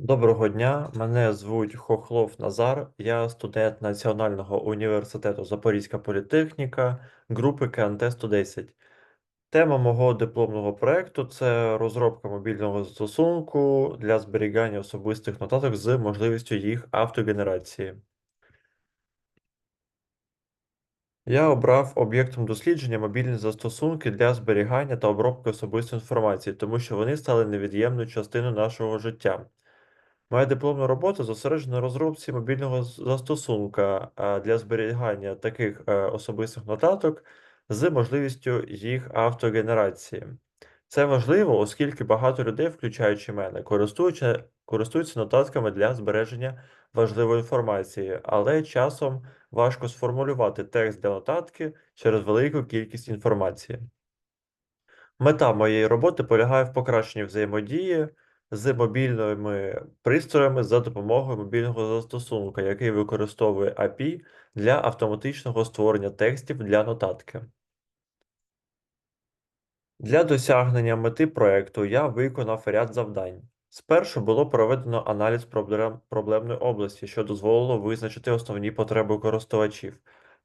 Доброго дня, мене звуть Хохлов Назар, я студент Національного університету Запорізька політехніка групи КНТ 110. Тема мого дипломного проєкту це розробка мобільного застосунку для зберігання особистих нотаток з можливістю їх автогенерації. Я обрав об'єктом дослідження мобільні застосунки для зберігання та обробки особистої інформації, тому що вони стали невід'ємною частиною нашого життя. Моя дипломна робота зосереджена на розробці мобільного застосунка для зберігання таких е, особистих нотаток з можливістю їх автогенерації. Це важливо, оскільки багато людей, включаючи мене, користуються, користуються нотатками для збереження важливої інформації, але часом важко сформулювати текст для нотатки через велику кількість інформації. Мета моєї роботи полягає в покращенні взаємодії з мобільними пристроями за допомогою мобільного застосунка, який використовує API для автоматичного створення текстів для нотатки. Для досягнення мети проекту я виконав ряд завдань. Спершу було проведено аналіз проблем, проблемної області, що дозволило визначити основні потреби користувачів.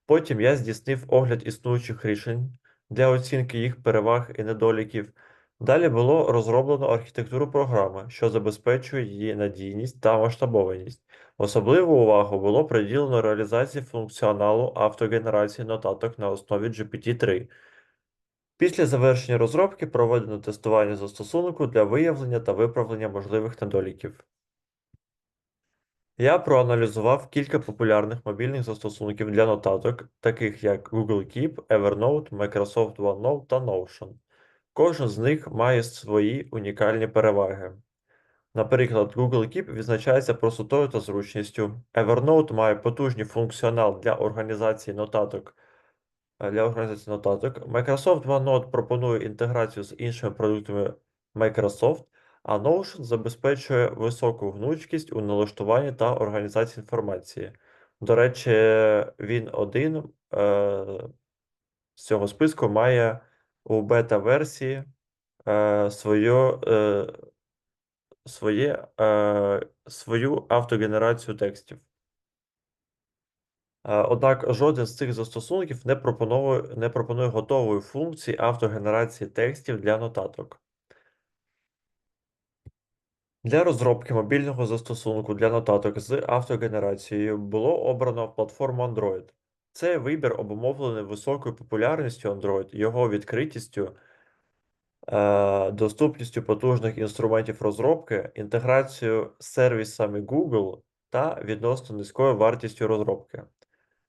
Потім я здійснив огляд існуючих рішень для оцінки їх переваг і недоліків. Далі було розроблено архітектуру програми, що забезпечує її надійність та масштабованість. Особливу увагу було приділено реалізації функціоналу автогенерації нотаток на основі GPT-3. Після завершення розробки проведено тестування застосунку для виявлення та виправлення можливих недоліків. Я проаналізував кілька популярних мобільних застосунків для нотаток, таких як Google Keep, Evernote, Microsoft OneNote та Notion. Кожен з них має свої унікальні переваги. Наприклад, Google Keep відзначається простотою та зручністю. Evernote має потужний функціонал для організації нотаток е, для організації нотаток. Microsoft OneNote пропонує інтеграцію з іншими продуктами Microsoft, а Notion забезпечує високу гнучкість у налаштуванні та організації інформації. До речі, він один е, з цього списку має у бета-версії е, свою, е, своє, е, свою автогенерацію текстів. Е, Однак жоден з цих застосунків не пропонує, не пропонує готової функції автогенерації текстів для нотаток. Для розробки мобільного застосунку для нотаток з автогенерацією було обрано платформу Android. Цей вибір обумовлений високою популярністю Android, його відкритістю, е, доступністю потужних інструментів розробки, інтеграцією з сервісами Google та відносно низькою вартістю розробки.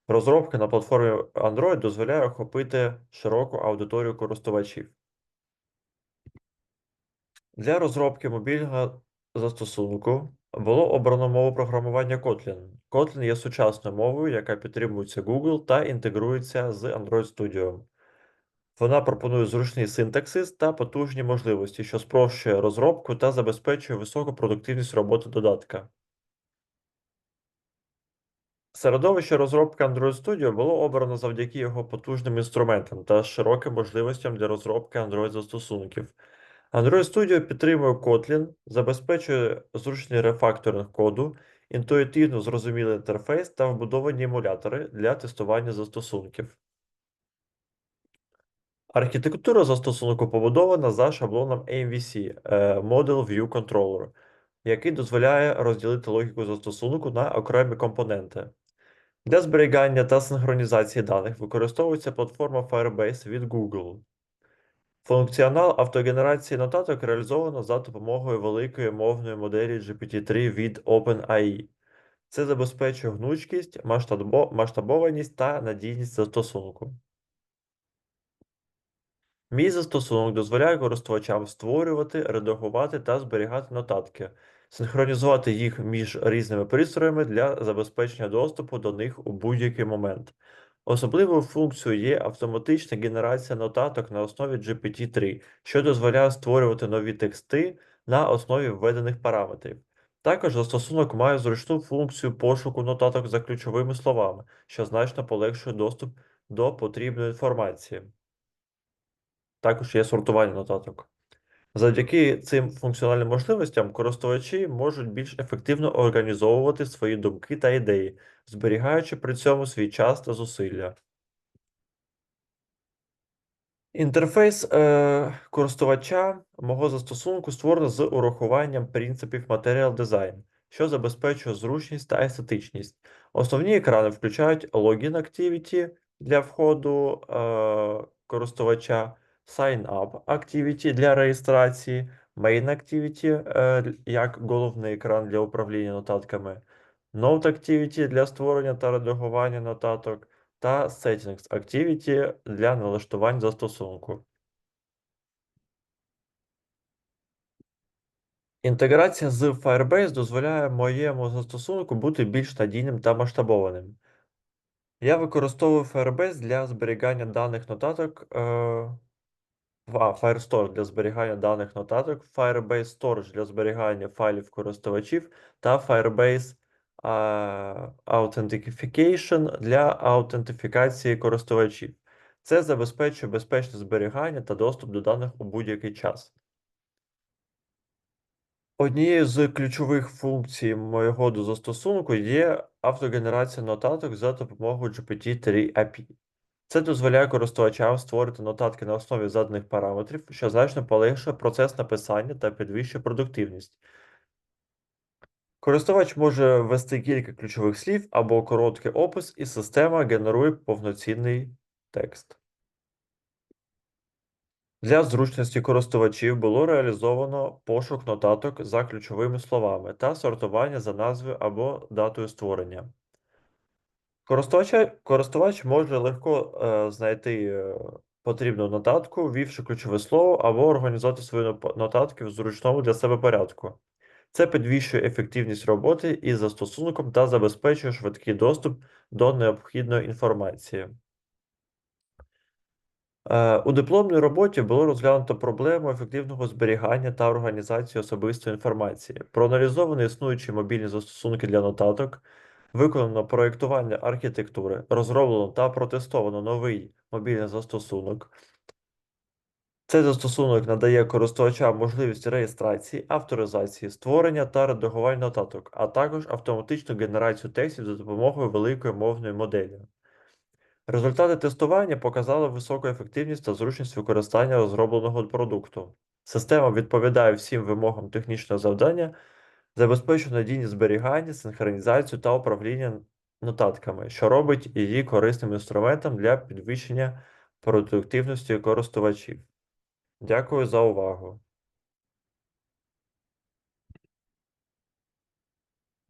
Розробка на платформі Android дозволяє охопити широку аудиторію користувачів. Для розробки мобільного застосунку було обрано мову програмування Kotlin. Kotlin є сучасною мовою, яка підтримується Google та інтегрується з Android Studio. Вона пропонує зручний синтаксис та потужні можливості, що спрощує розробку та забезпечує високу продуктивність роботи додатка. Середовище розробки Android Studio було обрано завдяки його потужним інструментам та широким можливостям для розробки Android застосунків. Android Studio підтримує Kotlin, забезпечує зручний рефакторинг коду, інтуїтивно зрозумілий інтерфейс та вбудовані емулятори для тестування застосунків. Архітектура застосунку побудована за шаблоном MVC е, Model View Controller, який дозволяє розділити логіку застосунку на окремі компоненти. Для зберігання та синхронізації даних використовується платформа Firebase від Google. Функціонал автогенерації нотаток реалізовано за допомогою великої мовної моделі GPT-3 від OpenAI. Це забезпечує гнучкість, масштабованість та надійність застосунку. Мій застосунок дозволяє користувачам створювати, редагувати та зберігати нотатки, синхронізувати їх між різними пристроями для забезпечення доступу до них у будь-який момент. Особливою функцією є автоматична генерація нотаток на основі GPT-3, що дозволяє створювати нові тексти на основі введених параметрів. Також застосунок має зручну функцію пошуку нотаток за ключовими словами, що значно полегшує доступ до потрібної інформації. Також є сортування нотаток. Завдяки цим функціональним можливостям користувачі можуть більш ефективно організовувати свої думки та ідеї, зберігаючи при цьому свій час та зусилля. Інтерфейс е, користувача мого застосунку створено з урахуванням принципів Material Design, що забезпечує зручність та естетичність. Основні екрани включають Login Activity для входу е, користувача, Sign Up Activity для реєстрації, Main Activity е, як головний екран для управління нотатками, Note Activity для створення та редагування нотаток та Settings Activity для налаштувань застосунку. Інтеграція з Firebase дозволяє моєму застосунку бути більш надійним та масштабованим. Я використовую Firebase для зберігання даних нотаток. А, Firestore для зберігання даних нотаток, Firebase Storage для зберігання файлів користувачів та Firebase а, Authentication для аутентифікації користувачів. Це забезпечує безпечне зберігання та доступ до даних у будь-який час. Однією з ключових функцій моєго застосунку є автогенерація нотаток за допомогою GPT-3 API. Це дозволяє користувачам створити нотатки на основі заданих параметрів, що значно полегшує процес написання та підвищує продуктивність. Користувач може ввести кілька ключових слів або короткий опис, і система генерує повноцінний текст. Для зручності користувачів було реалізовано пошук нотаток за ключовими словами та сортування за назвою або датою створення. Користувач, користувач може легко е, знайти е, потрібну нотатку, ввівши ключове слово, або організувати свої нот- нотатки в зручному для себе порядку. Це підвищує ефективність роботи із застосунком та забезпечує швидкий доступ до необхідної інформації. Е, У дипломній роботі було розглянуто проблему ефективного зберігання та організації особистої інформації. Проаналізовані існуючі мобільні застосунки для нотаток, виконано проєктування архітектури, розроблено та протестовано новий мобільний застосунок. Цей застосунок надає користувачам можливість реєстрації, авторизації, створення та редагування нотаток, а також автоматичну генерацію текстів за допомогою великої мовної моделі. Результати тестування показали високу ефективність та зручність використання розробленого продукту. Система відповідає всім вимогам технічного завдання, забезпечує надійність зберігання, синхронізацію та управління нотатками, що робить її корисним інструментом для підвищення продуктивності користувачів. Дякую за увагу.